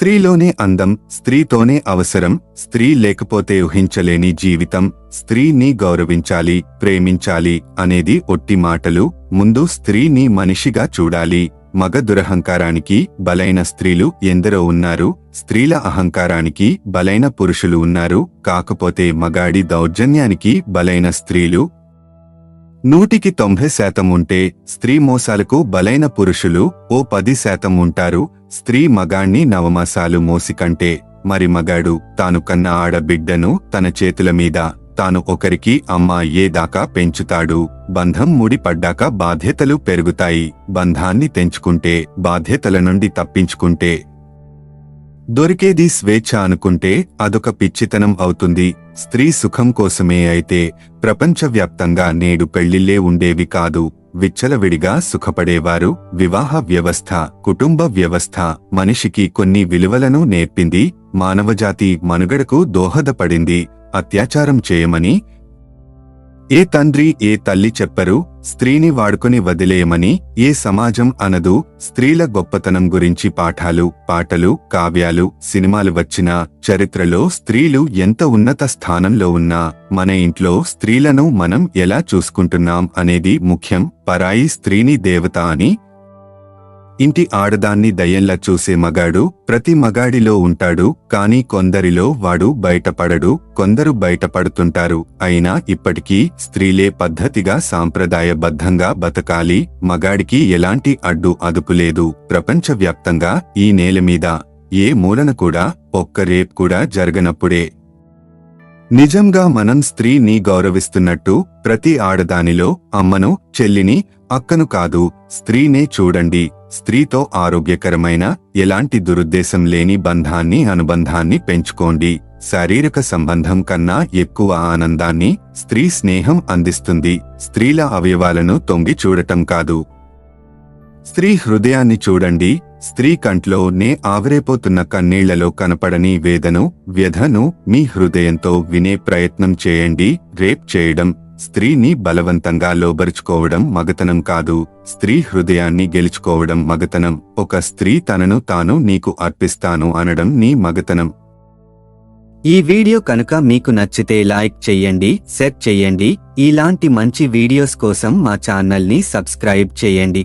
స్త్రీలోనే అందం స్త్రీతోనే అవసరం స్త్రీ లేకపోతే ఊహించలేని జీవితం స్త్రీని గౌరవించాలి ప్రేమించాలి అనేది ఒట్టి మాటలు ముందు స్త్రీని మనిషిగా చూడాలి. మగ దురహంకారానికి బలైన స్త్రీలు ఎందరో ఉన్నారు స్త్రీల అహంకారానికి బలైన పురుషులు ఉన్నారు కాకపోతే మగాడి దౌర్జన్యానికి బలైన స్త్రీలు నూటికి తొంభై శాతం ఉంటే స్త్రీ మోసాలకు బలైన పురుషులు ఓ పది శాతం ఉంటారు. స్త్రీ మగాణ్ణి నవమాసాలు మోసికంటే మరి మగాడు తాను కన్న ఆడబిడ్డను తన చేతుల మీద తాను ఒకరికి అమ్మ అయ్యేదాకా పెంచుతాడు. బంధం ముడిపడ్డాక బాధ్యతలు పెరుగుతాయి. బంధాన్ని తెంచుకుంటే బాధ్యతల నుండి తప్పించుకుంటే దొరికేది స్వేచ్ఛ అనుకుంటే అదొక పిచ్చితనం అవుతుంది. స్త్రీ సుఖం కోసమే అయితే ప్రపంచవ్యాప్తంగా నేడు పెళ్ళిళ్ళే ఉండేవి కాదు. విచ్చలవిడిగా సుఖపడేవారు వివాహ వ్యవస్థ కుటుంబ వ్యవస్థ మనిషికి కొన్ని విలువలను నేర్పింది మానవజాతి మనుగడకు దోహదపడింది. అత్యాచారం చేయమని ఏ తండ్రి ఏ తల్లి చెప్పరు స్త్రీని వాడుకొని వదిలేయమని ఏ సమాజం అనదు. స్త్రీల గొప్పతనం గురించి పాఠాలు పాటలు కావ్యాలు సినిమాలు వచ్చినా చరిత్రలో స్త్రీలు ఎంత ఉన్నత స్థానంలో ఉన్నా మన ఇంట్లో స్త్రీలను మనం ఎలా చూసుకుంటున్నాం అనేది ముఖ్యం. పరాయి స్త్రీని దేవత అని ఇంటి ఆడదాన్ని దయ్యంలా చూసే మగాడు ప్రతి మగాడిలో ఉంటాడు కాని కొందరిలో వాడు బయటపడడు కొందరు బయటపడుతుంటారు. అయినా ఇప్పటికీ స్త్రీలే పద్ధతిగా సాంప్రదాయబద్ధంగా బతకాలి మగాడికి ఎలాంటి అడ్డు అదుపు లేదు. ప్రపంచవ్యాప్తంగా ఈ నేల మీద ఏ మూలన కూడా ఒక్క రేప్ కూడా జరగనప్పుడే. నిజంగా మనం స్త్రీని గౌరవిస్తున్నట్టు ప్రతి ఆడదానిలో అమ్మను చెల్లిని అక్కను కాదు స్త్రీనే చూడండి. స్త్రీతో ఆరోగ్యకరమైన ఎలాంటి దురుద్దేశం లేని బంధాన్ని అనుబంధాన్ని పెంచుకోండి. శారీరక సంబంధం కన్నా ఎక్కువ ఆనందాన్ని స్త్రీ స్నేహం అందిస్తుంది. స్త్రీల అవయవాలను తొంగి చూడటం కాదు. స్త్రీ హృదయాన్ని చూడండి. స్త్రీ కంట్లో నే ఆవిరైపోతున్న కన్నీళ్ళలో కనపడని వేదను వ్యధను మీ హృదయంతో వినే ప్రయత్నం చేయండి. రేప్ చేయడం స్త్రీని బలవంతంగా లోబరుచుకోవడం మగతనం కాదు. స్త్రీ హృదయాన్ని గెలుచుకోవడం మగతనం. ఒక స్త్రీ తనను తాను నీకు అర్పిస్తాను అనడం నీ మగతనం. ఈ వీడియో కనుక మీకు నచ్చితే లైక్ చెయ్యండి షేర్ చెయ్యండి ఇలాంటి మంచి వీడియోస్ కోసం మా ఛానల్ని సబ్స్క్రైబ్ చేయండి.